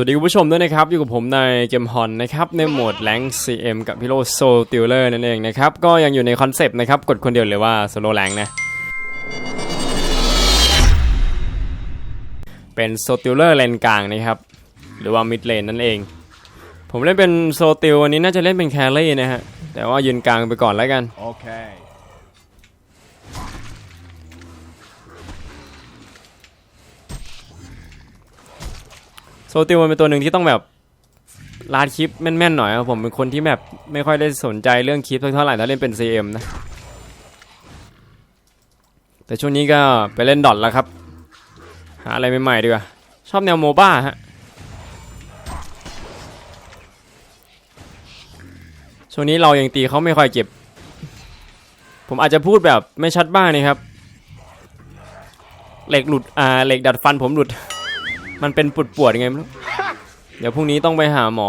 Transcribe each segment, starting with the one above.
วัสดีคุณผู้ชมด้วยนะครับ อยู่กับผมในเกมฮอนนะครับ ในโหมดแรง CM กับพิโลโซติลเลอร์นั่นเองนะครับ ก็ยังอยู่ในคอนเซปต์นะครับ กดคนเดียวหรือว่าโซโลแรงนะ เป็นโซติลเลอร์เลนกลางนะครับ หรือว่ามิดเลนนั่นเอง ผมเล่นเป็นโซติลวันนี้น่าจะเล่นเป็นแครี่นะฮะ แต่ว่ายืนกลางไปก่อนแล้วกัน Okay. โซ ติลมันเป็นตัวหนึ่งที่ต้องแบบลาดคลิปแม่นๆหน่อยครับผมเป็นคนที่แบบไม่ค่อยได้สนใจเรื่องคลิปเท่าไหร่ถ้าเล่นเป็น CM นะ แต่ช่วงนี้ก็ไปเล่นดอทแล้วครับ หาอะไรใหม่ๆดีกว่า ชอบแนวโมบ้าฮะช่วงนี้เรายังตีเขาไม่ค่อยเจ็บ ผมอาจจะพูดแบบไม่ชัดบ้างนะครับ เหล็กหลุดอ่าเหล็กดัดฟันผมหลุด มันเป็นปวดปวดยังไงไม่รู้เดี๋ยวพรุ่งนี้ต้องไปหาหมอ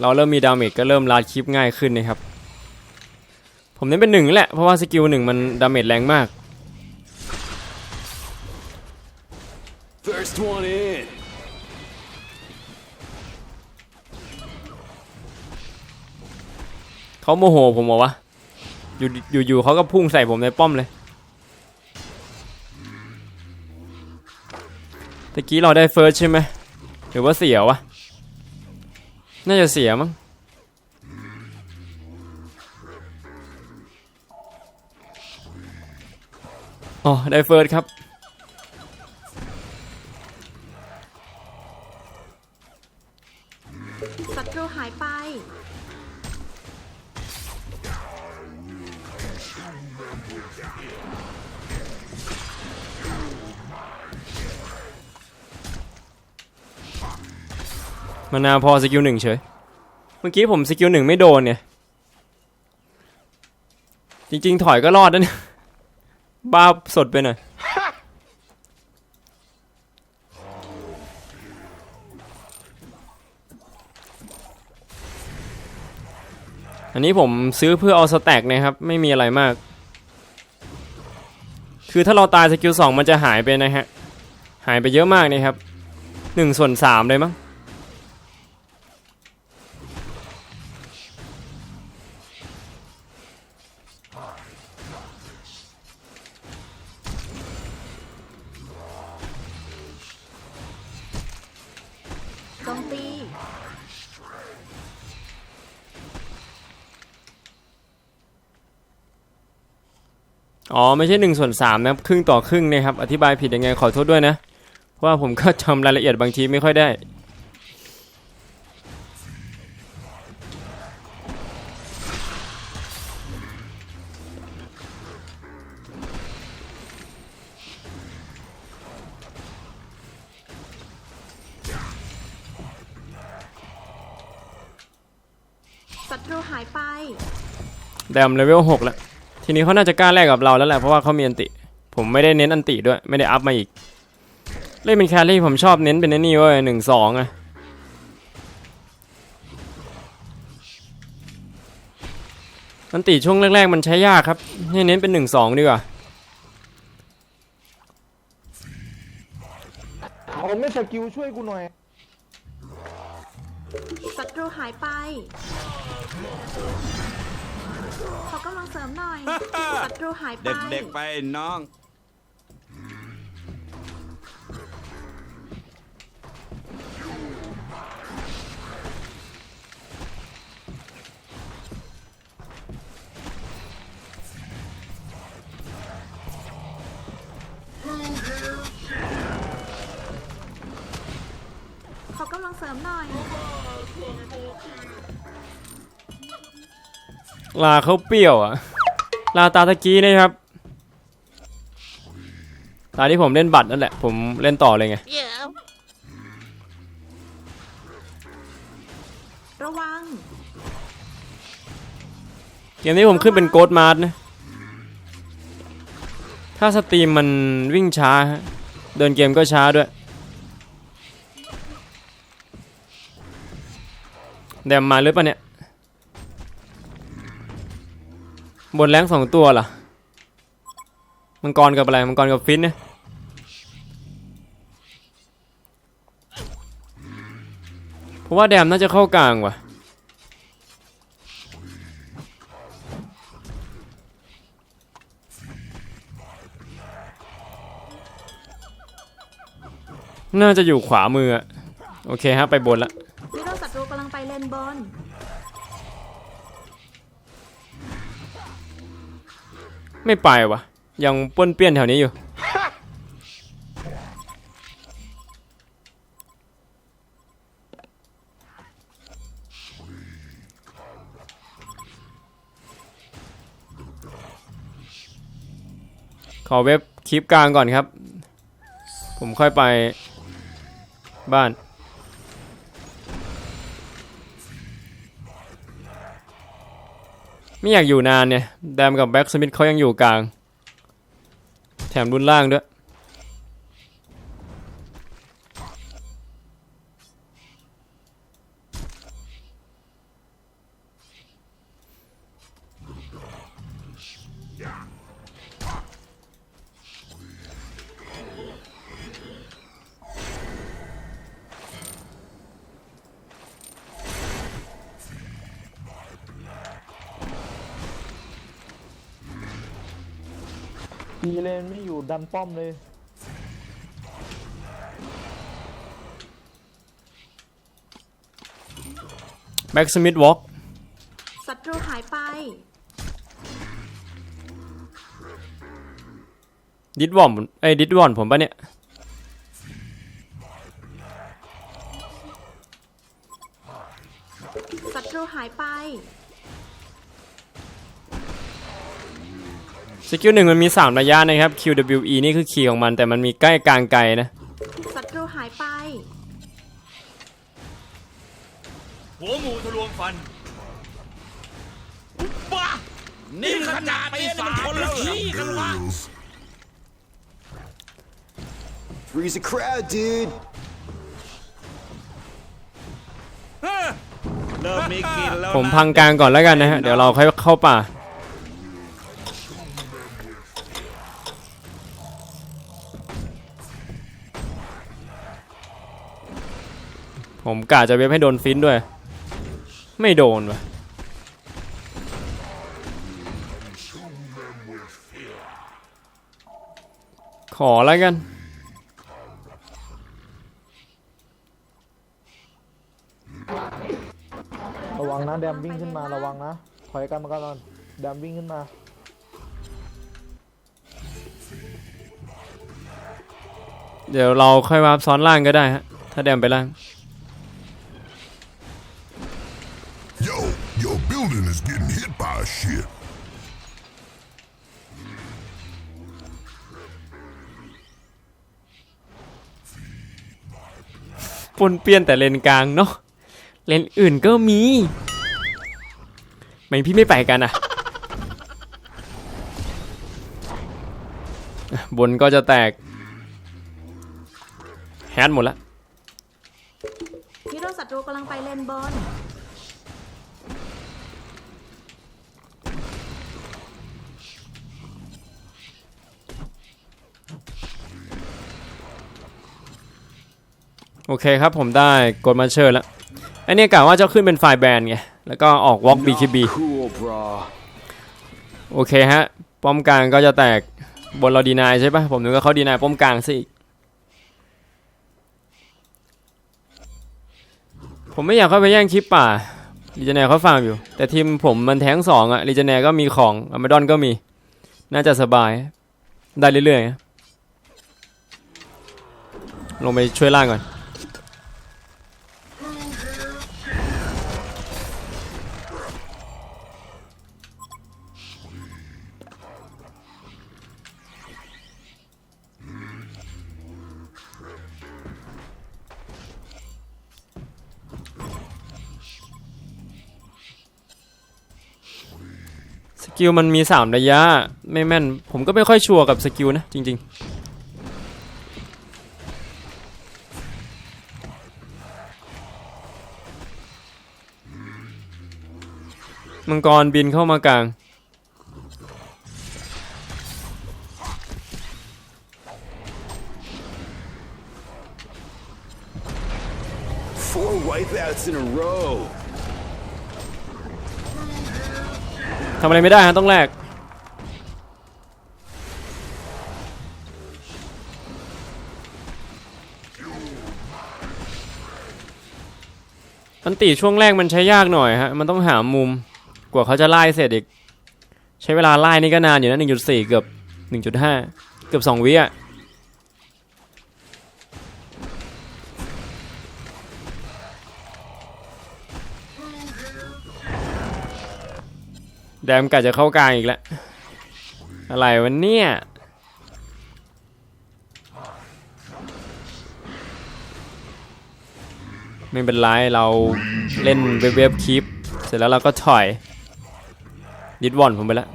เราเริ่มมีดาเมจก็เริ่มลาดคลิปง่ายขึ้นนะครับ ผมเน้นเป็นหนึ่งแหละ เพราะว่าสกิลหนึ่งมันดาเมจแรงมาก First one in. เขาโมโหผมเหรอวะอยู่อยู่อยู่เขาก็พุ่งใส่ผมในป้อมเลยตะกี้เราได้เฟิร์สใช่ไหมหรือว่าเสียวะน่าจะเสียมั้งอ๋อได้เฟิร์สครับ มานาพอสกิลหนึ่งเฉย เมื่อกี้ผมสกิลหนึ่งไม่โดนเนี่ย จริง ๆ ถอยก็รอดนะเนี่ยบ้าสดไปหน่อยอันนี้ผมซื้อเพื่อเอาสแต็กนะครับ ไม่มีอะไรมาก คือถ้าเราตายสกิลสองมันจะหายไปนะฮะ หายไปเยอะมากนะครับหนึ่งส่วนสามเลยมั้ง อ๋อไม่ใช่หนึ่งส่วนสามนะครับครึ่งต่อครึ่งนะครับอธิบายผิดยังไงขอโทษด้วยนะเพราะว่าผมก็จำรายละเอียดบางทีไม่ค่อยได้ศัตรูหายไปแดมเลเวลหกแล้ว ทีนี้เขาน่าจะกล้าแลกกับเราแล้วแหละเพราะว่าเขามีอันติ ผมไม่ได้เน้นอันติด้วยไม่ได้อัพมาอีก เล่นเป็นแครี่ผมชอบเน้นเป็นไอ้นี่เว้ยหนึ่งสองอะอันติช่วงแรกๆมันใช้ยากครับให้เน้นเป็นหนึ่งสองดีกว่าผมไม่สกิลช่วยกูหน่อยศัตรูหายไป ขอกำลังเสริมหน่อยศัตรูหายไป เด็กๆไปน้อง ลาเขาเปรี้ยวอะลาตาตะกี้นะครับ ตาที่ผมเล่นบัตรนั่นแหละ ผมเล่นต่อเลยไง ระวัง เกมนี้ผมขึ้นเป็นโกดมาร์นะ ถ้าสตรีมมันวิ่งช้าฮะเดินเกมก็ช้าด้วย แดมมาหรือเปล่าเนี่ย บนแรงสองตัวเหรอ มังกรกับอะไร มังกรกับฟินเนี่ยเพราะว่าแดมน่าจะเข้ากลางว่ะ น่าจะอยู่ขวามืออะโอเคฮะ ไปบนละฮีโร่ศัตรูกำลังไปเลนบน ไม่ไปวะยังป้วนเปี้ยนแถวนี้อยู่ ขอเว็บคลิปกลางก่อนครับ ผมค่อยไปบ้าน ไม่อยากอยู่นานเนี่ย แดมกับแบ็กสมิธเขายังอยู่กลาง แถมรุ่นล่างด้วย อีเลนไม่อยู่ดันป้อมเลยแบ็กสมิธวอล์กศัตรูหายไป ดิดวอมเอ้ยดิดวอนผมปะเนี่ย สกิลหนึ่งมันมี 3 ระยะนะครับ QWE นี่คือคีย์ของมัน แต่มันมีใกล้กลางไกลนะศัตรูหายไป หัวหมูทะลวงฟันบ้านี่ขนาดปีศาจคนละขี้กันวะ Freeze the crowd, dude. เริ่มมีกลินแล้วผมนะพังกลางก่อนแล้วกันนะฮะ เดี๋ยวเราค่อยเข้าป่า ผมกะจะเว็บให้โดนฟินด้วย ไม่โดนวะขอแล้วกัน ระวังนะแดมวิ่งขึ้นมาระวังนะถอยกันมาก่อนแดมวิ่งขึ้นมาเดี๋ยวเราค่อยวาร์ปซ้อนล่างก็ได้ฮะ ถ้าแดมไปล่าง นเปี้ยนแต่เลนกลางเนาะเลนอื่นก็มีไมพี่ไม่ไปกันอะบนก็จะแตกแฮนหมดละฮีโร่ศัตรูกำลังไปเลนบนโเคครับผมได้กดมาเชิญแล้วอันนี้กะว่าจะขึ้นเป็นไฟแบนไง แล้วก็ออกวอล์ก BKB Cool, bro. โอเคฮะ ป้อมกลางก็จะแตกบนเราดีนายใช่ปะผมนึกว่าเขาดีนายป้อมกลางสิผมไม่อยากเข้าไปแย่งคลิปป่าลีเจเนร์เขาฟังอยู่ แต่ทีมผมมันแท้งสองอะลีเจเนร์ก็มีของอ m มดอนก็มี น่าจะสบาย ได้เรื่อยๆลงไปช่วยล่างก่อน กิลมันมี 3 ระยะ ไม่แม่น ผมก็ไม่ค่อยชัวร์กับสกิลนะ จริง ๆ มังกรบินเข้ามากลาง Four wipeouts in a row. ทำอะไรไม่ได้ฮะต้องแลกอันตีช่วงแรกมันใช้ยากหน่อยฮะ มันต้องหามุม กว่าเขาจะไล่เสร็จอีก ใช้เวลาไล่นี่ก็นานอยู่นะ1.4 เกือบ 1.5 เกือบ 2 วิอะ แดมกะจะเข้ากลางอีกแล้ว อะไรวะเนี่ย ไม่เป็นไรเราเล่นเว็บเว็บคลิป เสร็จแล้วเราก็ถอย ยึดวอนผมไปแล้ว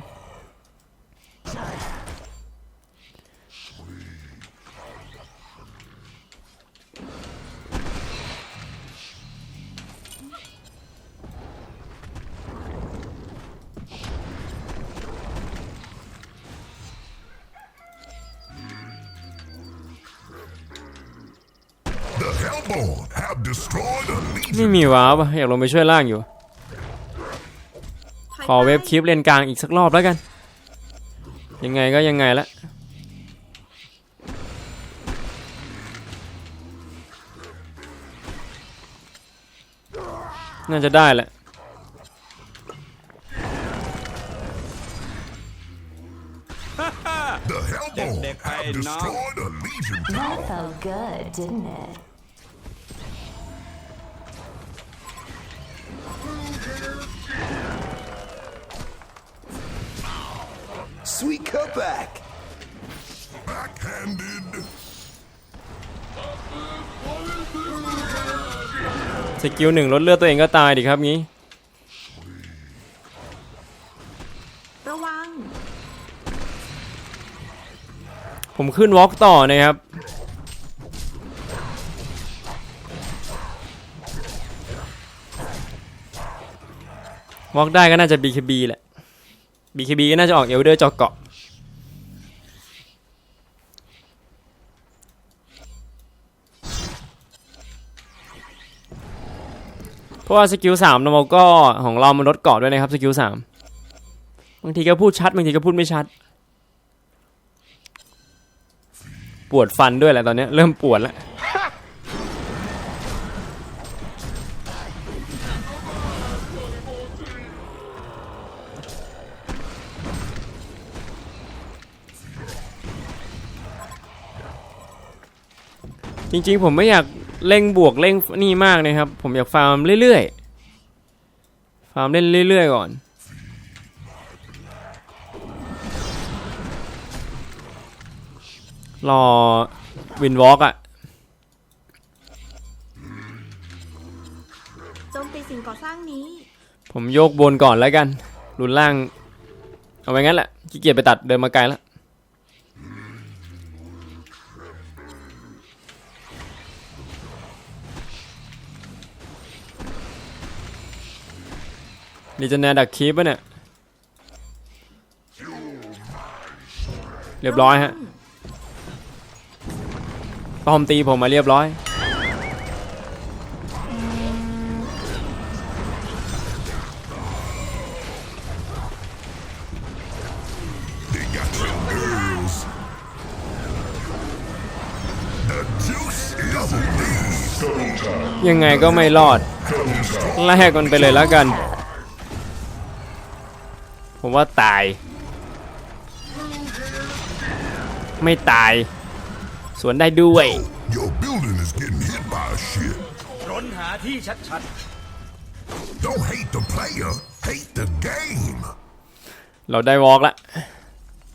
ไม่ legion. มีว้าวปะอยากลงไปช่วยล่างอยู่ถยขอเว็บไปคลิปเลนกลางอีกสักรอบแล้วกัน ยังไงก็ยังไงละน่าจะได้แหละ The Hellborn Dick, have I know. destroyed a legion Sweet cutback. Backhanded. สกิลหนึ่งลดเลือดตัวเองก็ตายดิครับงี้ ระวัง ผมขึ้นวอล์กต่อนะครับ วอล์กได้ก็น่าจะ BKB แหละ BKB ก็น่าจะออกเอลเดอร์จอกเกาะเพราะว่าสกิลสามเราก็ของเรามันลดเกาะด้วยนะครับสกิลสามบางทีก็พูดชัดบางทีก็พูดไม่ชัด ปวดฟันด้วยแหละตอนนี้เริ่มปวดแล้ว จริงๆ ผมไม่อยากเร่งบวกเร่งนี่มากนะครับ ผมอยากฟาร์มเรื่อยๆ ฟาร์มเล่นเรื่อยๆ ก่อน รอวินวอล์กอะโจมตีสิ่งก่อสร้างนี้ ผมโยกบนก่อนแล้วกัน รุนล่าง เอาไว้งั้นแหละขี้เกียจไปตัดเดินมาไกลแล้ว ดีจะแนดักคีปปะเนี่ย เรียบร้อยฮะป้อมตีผมมาเรียบร้อย ยังไงก็ไม่รอดแลกมันไปเลยแล้วกัน ผมว่าตาย ไม่ตาย สวนได้ด้วย Your building is getting hit by a shit. รนหาที่ชัด Don't hate the player, hate the game. เราได้วอล์กละ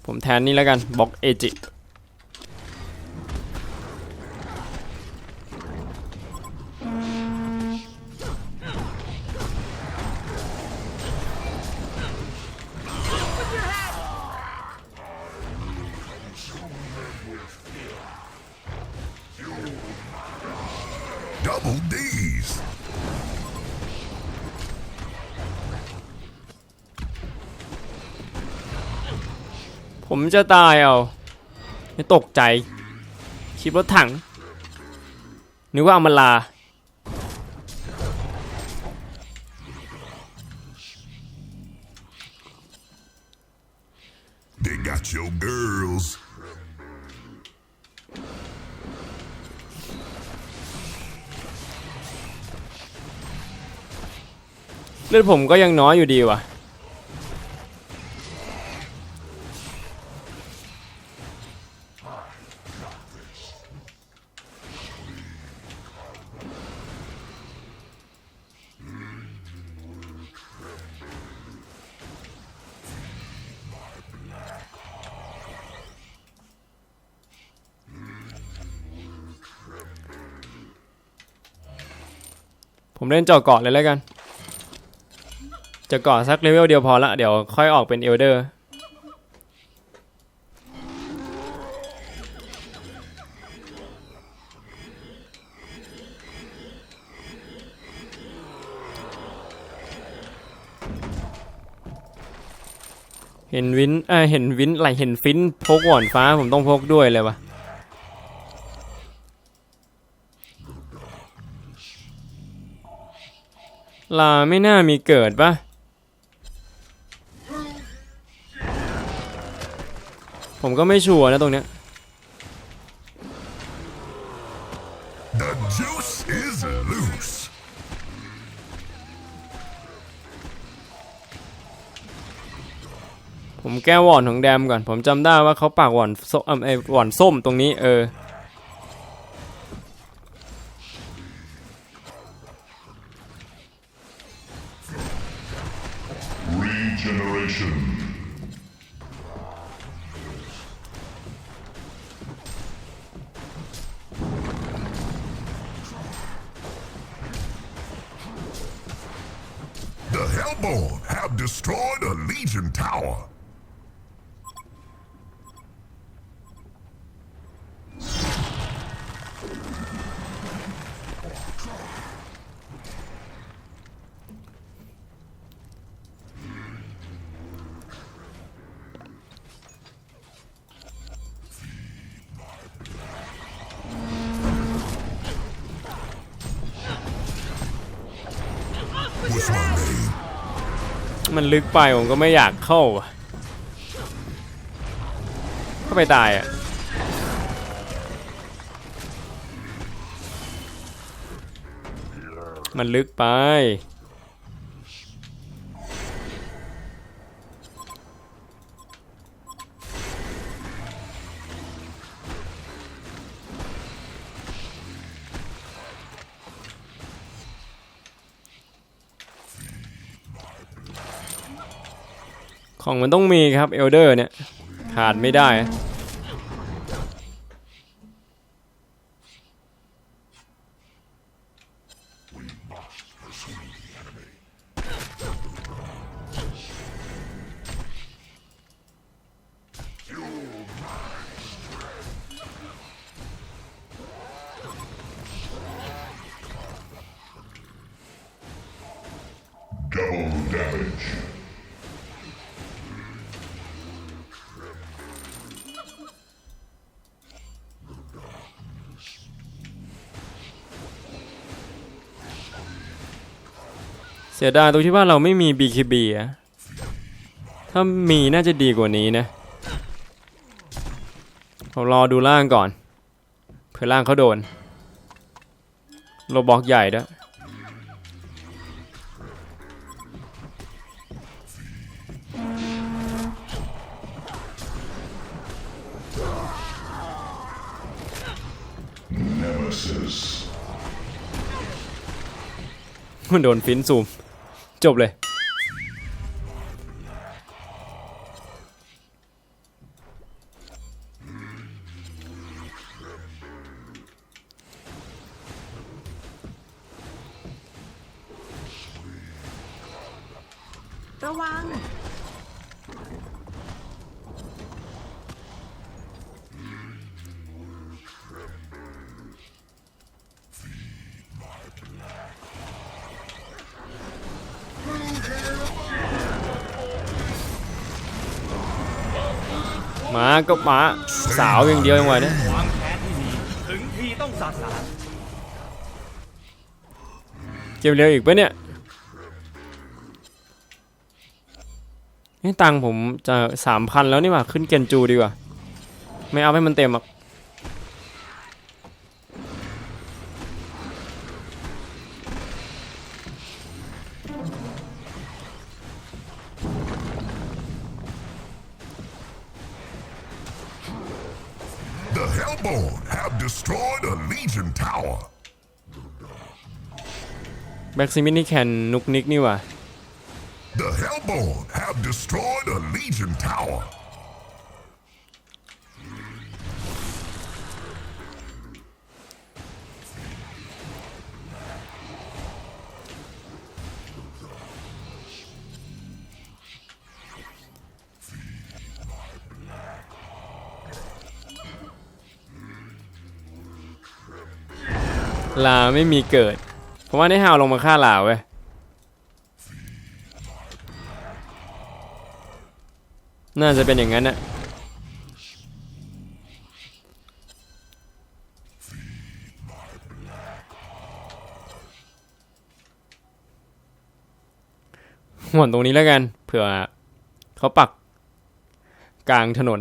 ผมแทนนี่แล้วกันบล็อกเอจิ ผมจะตายเอา ไม่ตกใจ คิดรถถัง นึกว่าเอามาลา They got your girls. เลือดผมก็ยังน้อยอยู่ดีว่ะ ผมเล่นเจาะเกาะเลยแล้วกันจะเกาะสักเลเวลเดียวพอละเดี๋ยวค่อยออกเป็นเอลเดอร์เห็นวินเออเห็นวินอะไรเห็นฟินพกหวอนฟ้าผมต้องพกด้วยเลยวะ ลาไม่น่ามีเกิดปะผมก็ไม่ชัวร์นะตรงเนี้ย The juice is loose. ผมแก้วอนของแดมก่อน ผมจำได้ว่าเขาปากหวอนส้มเอ่อไอหวอนส้มตรงนี้เออ มันลึกไปผมก็ไม่อยากเข้าเข้าไปตายอะมันลึกไป ของมันต้องมีครับเอลเดอร์เนี่ยขาดไม่ได้ สียดายตรงที่ว่าเราไม่มี BKB อะถ้ามีน่าจะดีกว่านี้นะผมรอดูล่างก่อน เผื่อล่างเขาโดน โลบอกใหญ่ด้วย Nemesis. มันโดนฟินซูม จบเลย หมาก็หมาสาวอย่างเดียวยังไงเนี่ยความแค้นที่มีถึงทีต้องสาสารเก็บเร็วอีกปะเนี่ยนี่ตังผมจะสามพันแล้วนี่หว่าขึ้นเกนจูดีกว่า ไม่เอาให้มันเต็มอะ Hellborn have destroyed a Legion tower. แบ็กซิมินี่แคนนุกนิกนี่หว่า The Hellborn have destroyed a Legion tower. ลาไม่มีเกิดผมว่าได้ฮาวลงมาฆ่าลาเว้ยน่าจะเป็นอย่างนั้นนะหวนตรงนี้แล้วกัน เผื่อเขาปักกลางถนน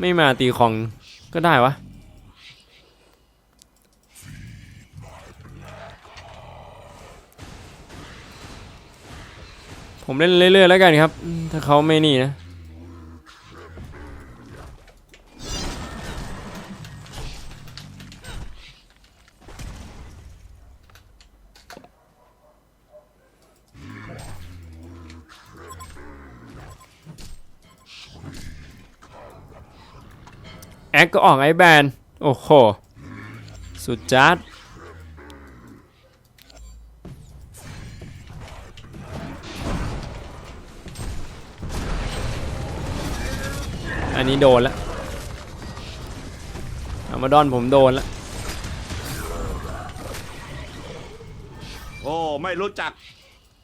ไม่มาตีของ ก็ได้วะ ผมเล่นเรื่อยๆแล้วกันครับ ถ้าเขาไม่นี่นะ ก็ออกไอแบน โอ้โห สุดจัดอันนี้โดนแล้วอามาดอนผมโดนแล้วโอ้ ไม่รู้จัก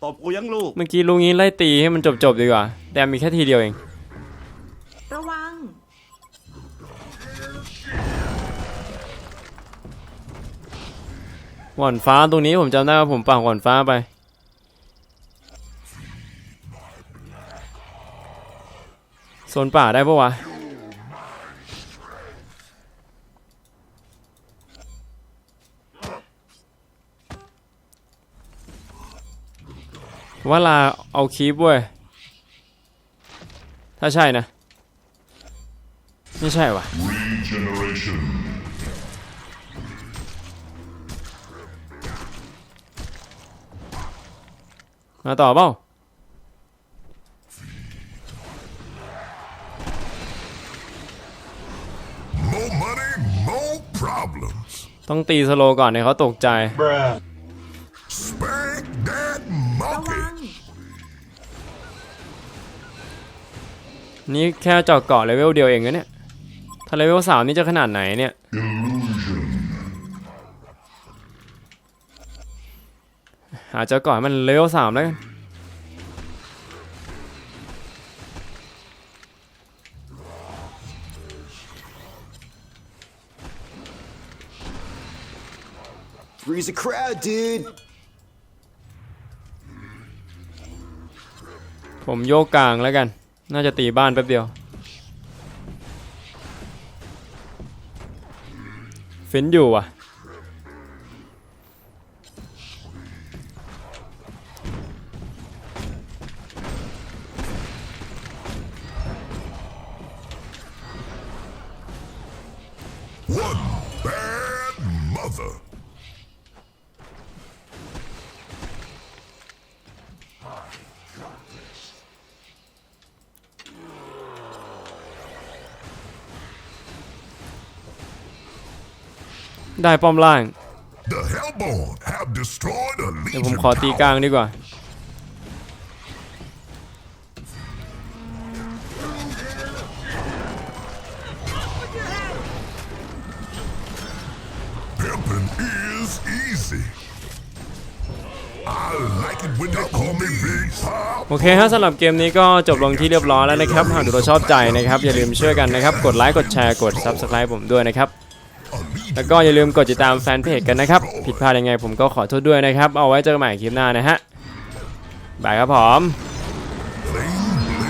ตบกูยังลูก เมื่อกี้ลุงนี้ไล่ตีให้มันจบๆดีกว่า แต่มีแค่ทีเดียวเอง ระวัง หว่อนฟ้าตรงนี้ผมจำได้ว่าผมปักหว่อนฟ้าไป โซนป่าได้ปะวะ ว่าลาเอาคีบเว้ย ถ้าใช่นะ ไม่ใช่วะ มาต่อเปล่า More money, more problems. ต้องตีสโลว์ก่อนให้เขาตกใจ Spank that ระ monkey. วังนี่แค่เจาะเกาะเลเวลเดียวเองนะเนี่ย ถ้าเลเวลสามนี่จะขนาดไหนเนี่ย หาเจาะเกาะให้มันเลเวลสามแล้วกัน Freeze the crowd, dude. ผมโยกกลางแล้วกัน น่าจะตีบ้านแป๊บเดียว ฟินอยู่อะ ได้ป้อมล่าง The Hellborn have destroyed a เดี๋ยวผม Legion ขอตีกลาง tower. ดีกว่า Pimping is easy. I I like it when they call me Big Pop. โอเคฮะสำหรับเกมนี้ก็จบลงที่เรียบร้อยแล้วนะครับ หากดูเราชอบใจนะครับ อย่าลืมช่วยกันนะครับ กดไลค์ กดแชร์ กด Subscribe ผมด้วยนะครับ แล้วก็อย่าลืมกดติดตามแฟนเพจกันนะครับ ผิดพลาดยังไงผมก็ขอโทษด้วยนะครับ เอาไว้เจอกันใหม่คลิปหน้านะฮะบายครับผม